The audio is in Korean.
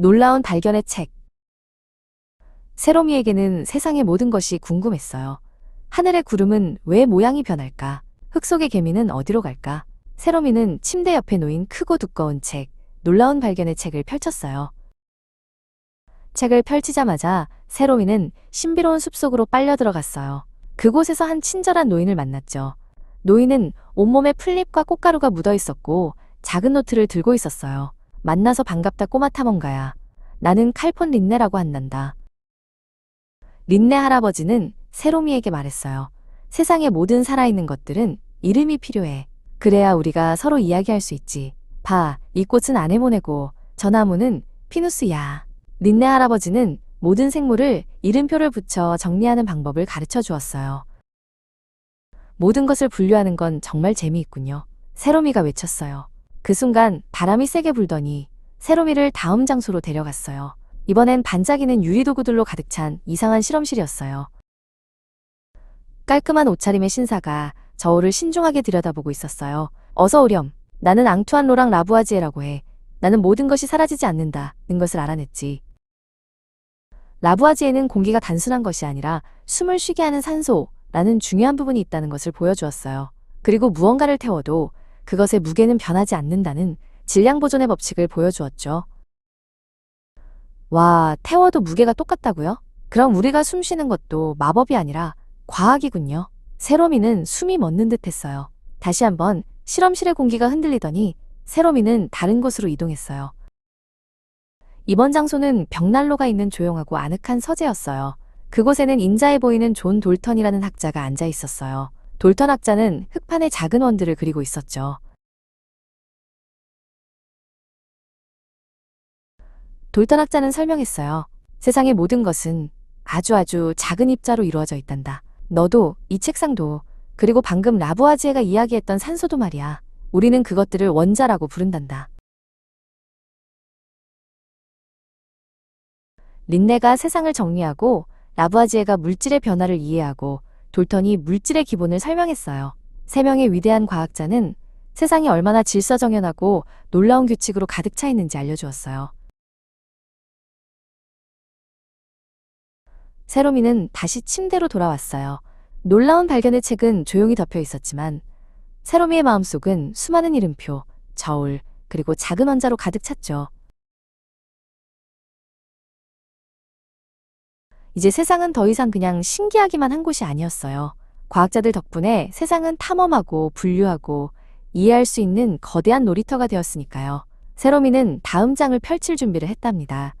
놀라운 발견의 책. 세로미에게는 세상의 모든 것이 궁금했어요. 하늘의 구름은 왜 모양이 변할까? 흙 속의 개미는 어디로 갈까? 세로미는 침대 옆에 놓인 크고 두꺼운 책, 놀라운 발견의 책을 펼쳤어요. 책을 펼치자마자 세로미는 신비로운 숲속으로 빨려 들어갔어요. 그곳에서 한 친절한 노인을 만났죠. 노인은 온몸에 풀잎과 꽃가루가 묻어 있었고 작은 노트를 들고 있었어요. 만나서 반갑다 꼬마 탐험가야. 나는 칼폰 린네라고 한단다. 린네 할아버지는 세로미에게 말했어요. 세상의 모든 살아있는 것들은 이름이 필요해. 그래야 우리가 서로 이야기할 수 있지. 봐, 이 꽃은 아네모네고 저 나무는 피누스야. 린네 할아버지는 모든 생물을 이름표를 붙여 정리하는 방법을 가르쳐 주었어요. 모든 것을 분류하는 건 정말 재미있군요. 세로미가 외쳤어요. 그 순간 바람이 세게 불더니 세로미를 다음 장소로 데려갔어요. 이번엔 반짝이는 유리도구들로 가득 찬 이상한 실험실이었어요. 깔끔한 옷차림의 신사가 저울을 신중하게 들여다보고 있었어요. 어서 오렴. 나는 앙투안 로랑 라부아지에라고 해. 나는 모든 것이 사라지지 않는다. 는 것을 알아냈지. 라부아지에는 공기가 단순한 것이 아니라 숨을 쉬게 하는 산소라는 중요한 부분이 있다는 것을 보여주었어요. 그리고 무언가를 태워도 그것의 무게는 변하지 않는다는 질량 보존의 법칙을 보여주었죠. 와, 태워도 무게가 똑같다고요? 그럼 우리가 숨 쉬는 것도 마법이 아니라 과학이군요. 세로미는 숨이 멎는 듯 했어요. 다시 한번 실험실의 공기가 흔들리더니 세로미는 다른 곳으로 이동했어요. 이번 장소는 벽난로가 있는 조용하고 아늑한 서재였어요. 그곳에는 인자해 보이는 존 돌턴이라는 학자가 앉아 있었어요. 돌턴 학자는 흙판에 작은 원들을 그리고 있었죠. 돌턴 학자는 설명했어요. 세상의 모든 것은 아주 아주 작은 입자로 이루어져 있단다. 너도, 이 책상도, 그리고 방금 라부아지에가 이야기했던 산소도 말이야. 우리는 그것들을 원자라고 부른단다. 린네가 세상을 정리하고 라부아지에가 물질의 변화를 이해하고 돌턴이 물질의 기본을 설명했어요. 세 명의 위대한 과학자는 세상이 얼마나 질서정연하고 놀라운 규칙으로 가득 차 있는지 알려주었어요. 세로미는 다시 침대로 돌아왔어요. 놀라운 발견의 책은 조용히 덮여 있었지만 세로미의 마음속은 수많은 이름표, 저울, 그리고 작은 원자로 가득 찼죠. 이제 세상은 더 이상 그냥 신기하기만 한 곳이 아니었어요. 과학자들 덕분에 세상은 탐험하고 분류하고 이해할 수 있는 거대한 놀이터가 되었으니까요. 세로미는 다음 장을 펼칠 준비를 했답니다.